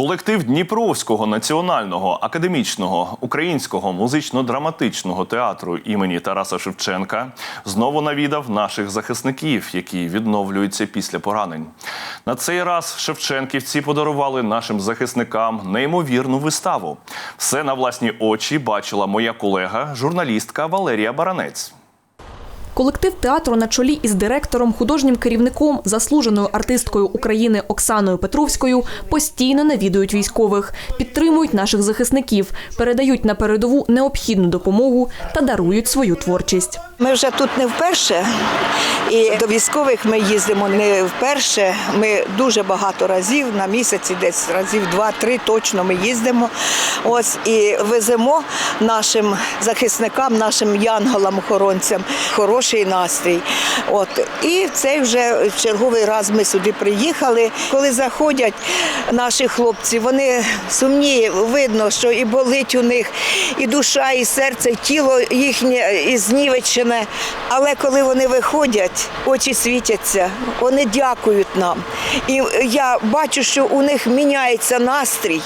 Колектив Дніпровського національного академічного українського музично-драматичного театру імені Тараса Шевченка знову навідав наших захисників, які відновлюються після поранень. На цей раз шевченківці подарували нашим захисникам неймовірну виставу. Все на власні очі бачила моя колега, журналістка Валерія Баранець. Колектив театру на чолі із директором, художнім керівником, заслуженою артисткою України Оксаною Петровською постійно навідують військових, підтримують наших захисників, передають на передову необхідну допомогу та дарують свою творчість. Ми вже тут не вперше, і до військових ми їздимо не вперше. Ми дуже багато разів на місяці, десь разів два-три точно ми їздимо. Ось і веземо нашим захисникам, нашим янголам-охоронцям хороший настрій. От і цей вже в черговий раз ми сюди приїхали. Коли заходять наші хлопці, вони сумні, видно, що і болить у них, і душа, і серце, і тіло їхнє і знівечене. Але коли вони виходять, очі світяться, вони дякують нам. І я бачу, що у них міняється настрій.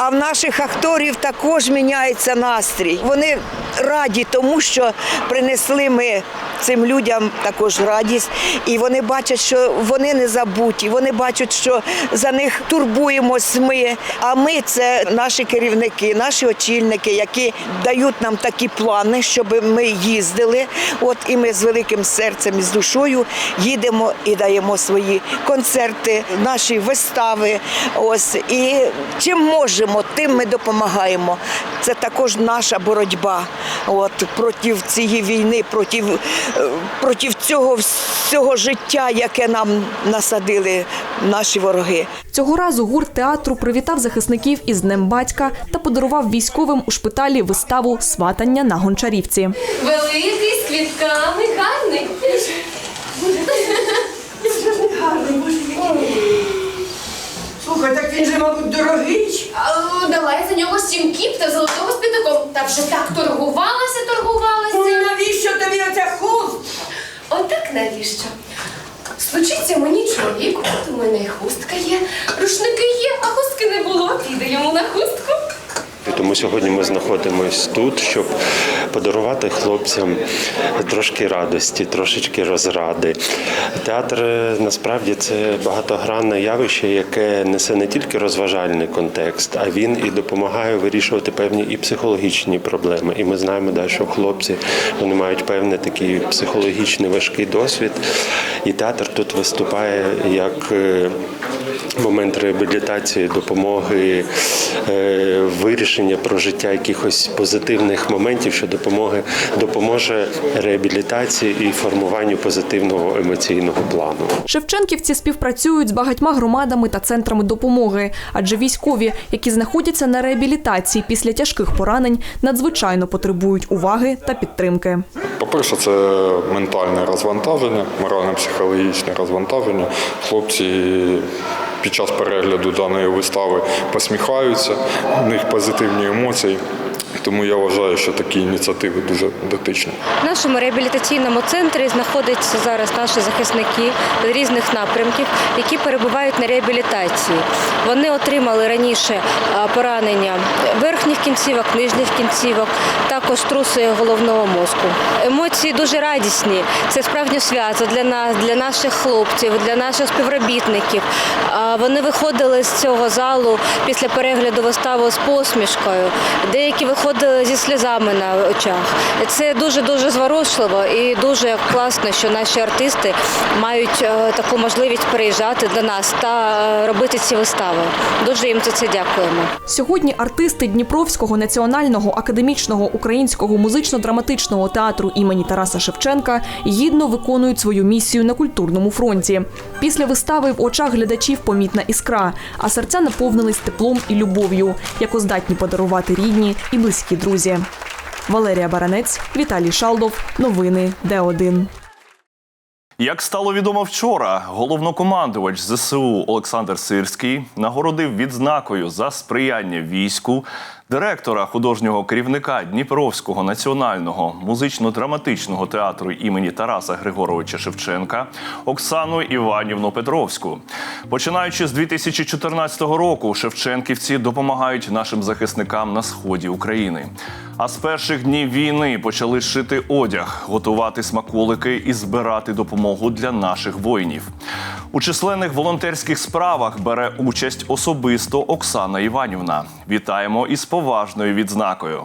А в наших акторів також міняється настрій. Вони раді тому, що принесли ми цим людям також радість, і вони бачать, що вони не забуті. Вони бачать, що за них турбуємось ми. А ми це наші керівники, наші очільники, які дають нам такі плани, щоб ми їздили. От і ми з великим серцем і з душою їдемо і даємо свої концерти, наші вистави. Ось і чим можемо, тим ми допомагаємо. Це також наша боротьба. От проти цієї війни, проти, е, проти цього всього життя, яке нам насадили наші вороги. Цього разу гурт театру привітав захисників із Днем батька та подарував військовим у шпиталі виставу Сватання на гончарівці. Великий з квітками, гарний. Слухай, так він же, мабуть, дорогий. А, Давай за нього сім кіп та золотого з п'ятаком. Та вже так торгувалася, Ну торгувалася. навіщо тобі оця хуст? Отак навіщо? Случиться мені чоловік, от у мене і хустка є, рушники є, а хустки не було. Піде йому на хустку. Тому сьогодні ми знаходимось тут, щоб подарувати хлопцям трошки радості, трошечки розради. Театр насправді це багатогранне явище, яке несе не тільки розважальний контекст, а він і допомагає вирішувати певні і психологічні проблеми. І ми знаємо, да, що хлопці вони мають певний такий психологічний важкий досвід. І театр тут виступає як е, момент реабілітації, допомоги, е, вирішення про життя якихось позитивних моментів, що допомоги допоможе реабілітації і формуванню позитивного емоційного плану. Шевченківці співпрацюють з багатьма громадами та центрами допомоги, адже військові, які знаходяться на реабілітації після тяжких поранень, надзвичайно потребують уваги та підтримки. По-перше, це ментальне розвантаження, морально-психологічне розвантаження. Хлопці під час перегляду даної вистави посміхаються, у них позитивні емоції. Тому я вважаю, що такі ініціативи дуже дотичні. В нашому реабілітаційному центрі знаходяться зараз наші захисники різних напрямків, які перебувають на реабілітації. Вони отримали раніше поранення верхніх кінцівок, нижніх кінцівок, також труси головного мозку. Емоції дуже радісні. Це справжнє свято для нас, для наших хлопців, для наших співробітників. Вони виходили з цього залу після перегляду вистави з посмішкою. Деякі виходили зі сльозами на очах. Це дуже дуже зворушливо і дуже класно, що наші артисти мають е, таку можливість приїжджати до нас та е, робити ці вистави. Дуже їм за це дякуємо. Сьогодні артисти Дніпровського національного академічного українського музично-драматичного театру імені Тараса Шевченка гідно виконують свою місію на культурному фронті. Після вистави в очах глядачів помітна іскра, а серця наповнились теплом і любов'ю, яку здатні подарувати рідні і близькі друзі. Валерія Баранець, Віталій Шалдов. Новини Д1. Як стало відомо вчора, головнокомандувач ЗСУ Олександр Сирський нагородив відзнакою за сприяння війську директора художнього керівника Дніпровського національного музично-драматичного театру імені Тараса Григоровича Шевченка Оксану Іванівну Петровську. Починаючи з 2014 року, шевченківці допомагають нашим захисникам на сході України. А з перших днів війни почали шити одяг, готувати смаколики і збирати допомогу для наших воїнів. У численних волонтерських справах бере участь особисто Оксана Іванівна. Вітаємо із поважною відзнакою.